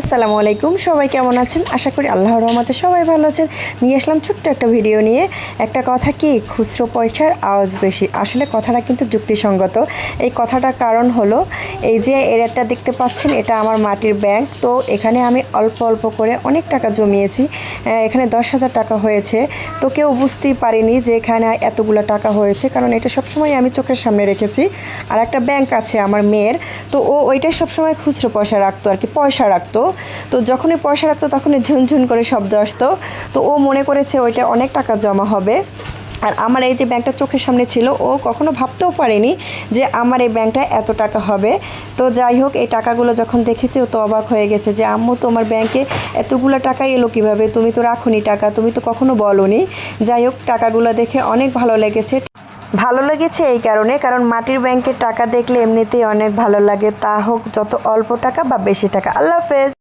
আসসালামু আলাইকুম, সবাই কেমন আছেন? আশা করি আল্লাহর রহমতে সবাই ভালো আছেন। নিয়ে আসলাম ছোট্ট একটা ভিডিও নিয়ে। একটা কথা কি, খুচরো পয়সার আওয়াজ বেশি। আসলে কথাটা কিন্তু যুক্তিসঙ্গত। এই কথাটার কারণ হলো এই যে এর একটা দেখতে পাচ্ছেন, এটা আমার মাটির ব্যাংক তো এখানে আমি অল্প অল্প করে অনেক টাকা জমিয়েছি। এখানে দশ হাজার টাকা হয়েছে। তো কেউ বুঝতেই পারিনি যে এখানে এতগুলো টাকা হয়েছে, কারণ এটা সবসময় আমি চোখের সামনে রেখেছি। আর একটা ব্যাংক আছে আমার মেয়ের, তো ও ওইটাই সবসময় খুচরো পয়সা রাখতো আর কি, পয়সা রাখতো। তো যখনই পয়সা রাখতো তখনই ঝুনঝুন করে শব্দ আসতো। তো ও মনে করেছে ওইটা অনেক টাকা জমা হবে। আর আমার এই যে ব্যাংকটা চোখের সামনে ছিল, ও কখনো ভাবতেও পারেনি যে আমার এই ব্যাংকটা এত টাকা হবে। তো যাই হোক, এই টাকাগুলো যখন দেখেছে, ও তো অবাক হয়ে গেছে যে, আম্মু, তোমার ব্যাংকে এতগুলো টাকা এলো কীভাবে? তুমি তো রাখুনি টাকা, তুমি তো কখনো বলনি। যাই হোক, টাকাগুলো দেখে অনেক ভালো লেগেছে। ভালো লেগেছে এই কারণে, কারণ মাটির ব্যাংকের টাকা দেখলে এমনিতেই অনেক ভালো লাগে। তা হোক, যত অল্প টাকা বা বেশি টাকা। আল্লাহ হাফেজ।